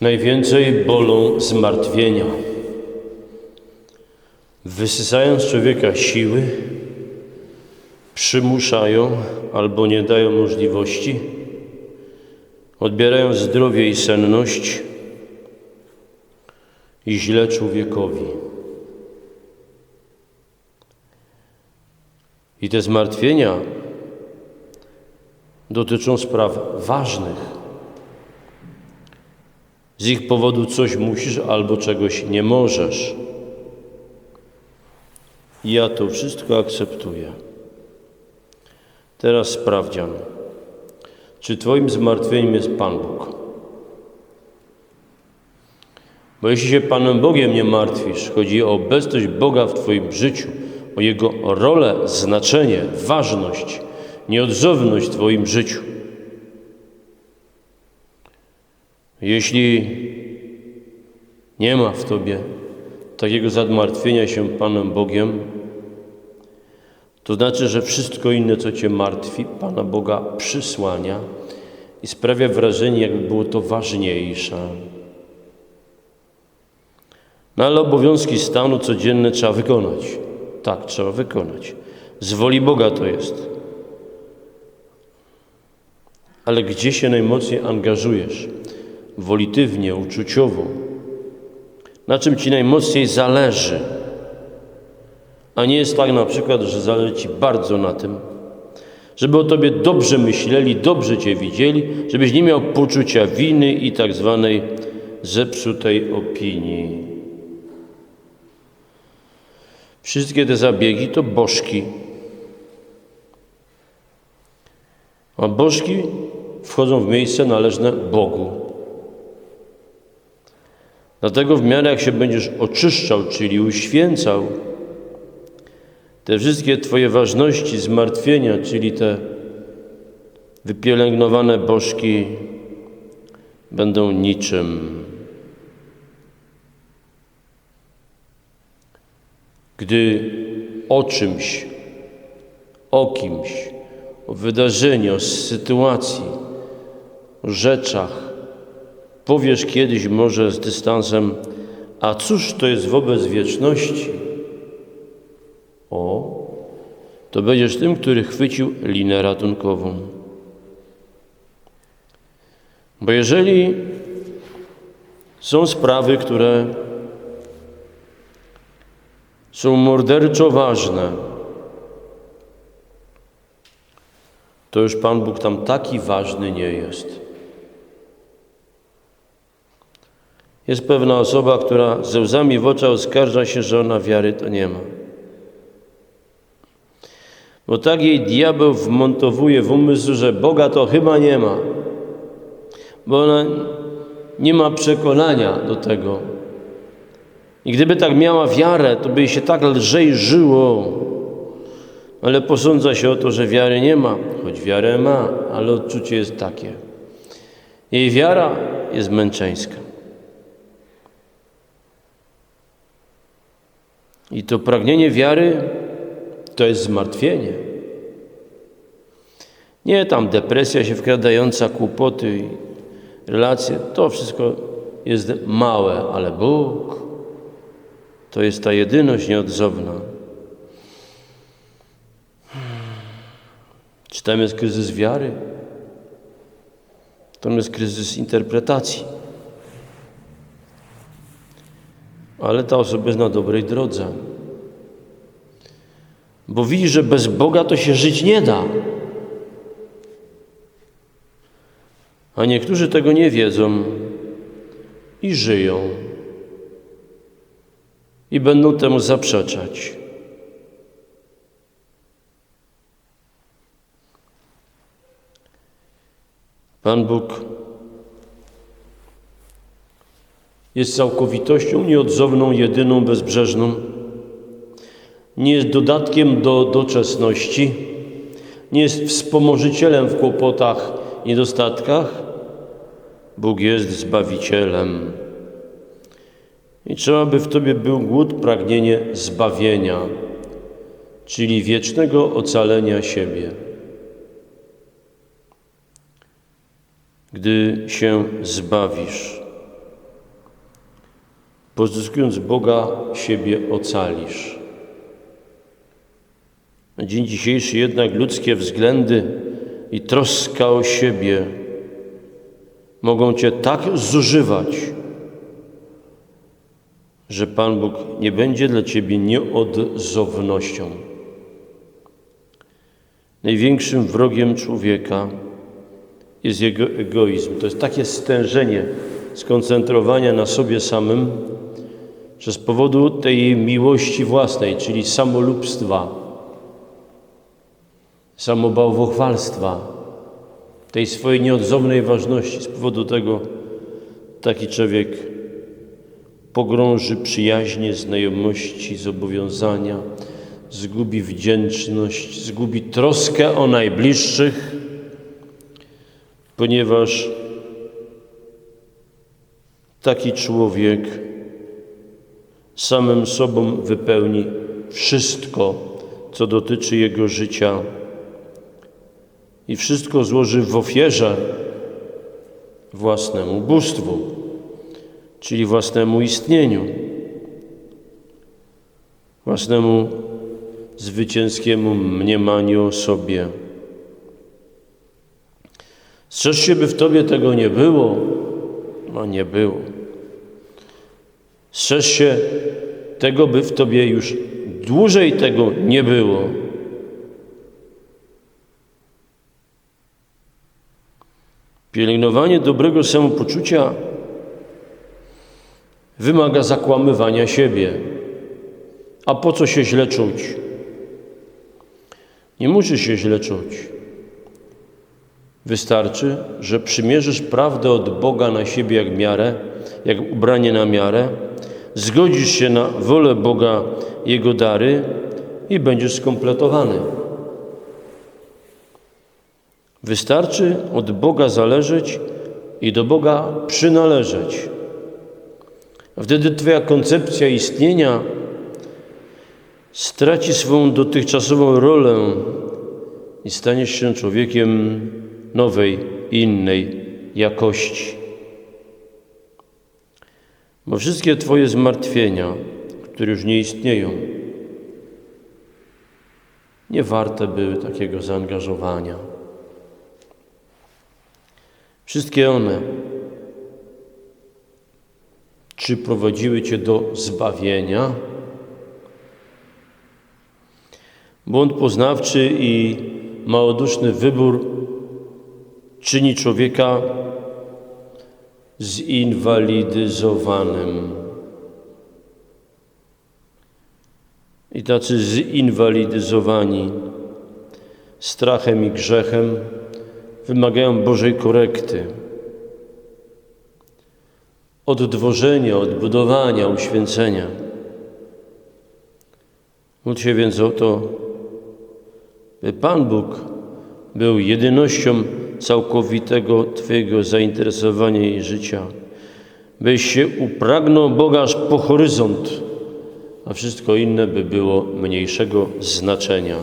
Najwięcej bolą zmartwienia. Wysysają z człowieka siły, przymuszają albo nie dają możliwości, odbierają zdrowie i senność i źle człowiekowi. I te zmartwienia dotyczą spraw ważnych. Z ich powodu coś musisz albo czegoś nie możesz. Ja to wszystko akceptuję. Teraz sprawdzian. Czy Twoim zmartwieniem jest Pan Bóg? Bo jeśli się Panem Bogiem nie martwisz, chodzi o obecność Boga w Twoim życiu, o Jego rolę, znaczenie, ważność, nieodzowność w Twoim życiu. Jeśli nie ma w Tobie takiego zadmartwienia się Panem Bogiem, to znaczy, że wszystko inne, co Cię martwi, Pana Boga przysłania i sprawia wrażenie, jakby było to ważniejsze. No ale obowiązki stanu codzienne trzeba wykonać. Tak, trzeba wykonać. Z woli Boga to jest. Ale gdzie się najmocniej angażujesz? Wolitywnie, uczuciowo. Na czym Ci najmocniej zależy? A nie jest tak na przykład, że zależy Ci bardzo na tym, żeby o Tobie dobrze myśleli, dobrze Cię widzieli, żebyś nie miał poczucia winy i tak zwanej zepsutej opinii. Wszystkie te zabiegi to bożki. A bożki wchodzą w miejsce należne Bogu. Dlatego w miarę jak się będziesz oczyszczał, czyli uświęcał, te wszystkie Twoje ważności, zmartwienia, czyli te wypielęgnowane bożki, będą niczym. Gdy o czymś, o kimś, o wydarzeniu, o sytuacji, o rzeczach powiesz kiedyś może z dystansem, a cóż to jest wobec wieczności? O, to będziesz tym, który chwycił linę ratunkową. Bo jeżeli są sprawy, które są morderczo ważne, to już Pan Bóg tam taki ważny nie jest. Jest pewna osoba, która ze łzami w oczach oskarża się, że ona wiary to nie ma. Bo tak jej diabeł wmontowuje w umysł, że Boga to chyba nie ma. Bo ona nie ma przekonania do tego. I gdyby tak miała wiarę, to by jej się tak lżej żyło. Ale posądza się o to, że wiary nie ma, choć wiarę ma, ale odczucie jest takie. Jej wiara jest męczeńska. I to pragnienie wiary to jest zmartwienie. Nie tam depresja się wkradająca, kłopoty, relacje, to wszystko jest małe, ale Bóg to jest ta jedyność nieodzowna. Czy tam jest kryzys wiary? Tam jest kryzys interpretacji. Ale ta osoba jest na dobrej drodze. Bo widzi, że bez Boga to się żyć nie da. A niektórzy tego nie wiedzą i żyją. I będą temu zaprzeczać. Pan Bóg jest całkowitością nieodzowną, jedyną, bezbrzeżną. Nie jest dodatkiem do doczesności, nie jest wspomożycielem w kłopotach niedostatkach. Bóg jest Zbawicielem. I trzeba by w Tobie był głód, pragnienie zbawienia, czyli wiecznego ocalenia siebie. Gdy się zbawisz, pozyskując Boga, siebie ocalisz. Na dzień dzisiejszy jednak ludzkie względy i troska o siebie mogą Cię tak zużywać, że Pan Bóg nie będzie dla Ciebie nieodzownością. Największym wrogiem człowieka jest jego egoizm. To jest takie stężenie, skoncentrowania na sobie samym, że z powodu tej miłości własnej, czyli samolubstwa, samobałwochwalstwa, tej swojej nieodzownej ważności, z powodu tego taki człowiek pogrąży przyjaźnie, znajomości, zobowiązania, zgubi wdzięczność, zgubi troskę o najbliższych, ponieważ taki człowiek samym sobą wypełni wszystko, co dotyczy jego życia i wszystko złoży w ofierze własnemu bóstwu, czyli własnemu istnieniu, własnemu zwycięskiemu mniemaniu o sobie. Strzeż się, by w Tobie tego nie było. No nie było. Strzeż się tego, by w Tobie już dłużej tego nie było. Pielęgnowanie dobrego samopoczucia wymaga zakłamywania siebie. A po co się źle czuć? Nie musisz się źle czuć. Wystarczy, że przymierzysz prawdę od Boga na siebie jak miarę, jak ubranie na miarę, zgodzisz się na wolę Boga, Jego dary i będziesz skompletowany. Wystarczy od Boga zależeć i do Boga przynależeć. Wtedy Twoja koncepcja istnienia straci swoją dotychczasową rolę i staniesz się człowiekiem nowej, innej jakości. Bo wszystkie Twoje zmartwienia, które już nie istnieją, nie warte były takiego zaangażowania. Wszystkie one, czy prowadziły Cię do zbawienia? Błąd poznawczy i małoduszny wybór czyni człowieka zinwalidyzowanym. I tacy zinwalidyzowani strachem i grzechem wymagają Bożej korekty, oddwożenia, odbudowania, uświęcenia. Módl się więc o to, by Pan Bóg był jedynością całkowitego Twojego zainteresowania i życia, byś się upragnął Boga aż po horyzont, a wszystko inne by było mniejszego znaczenia.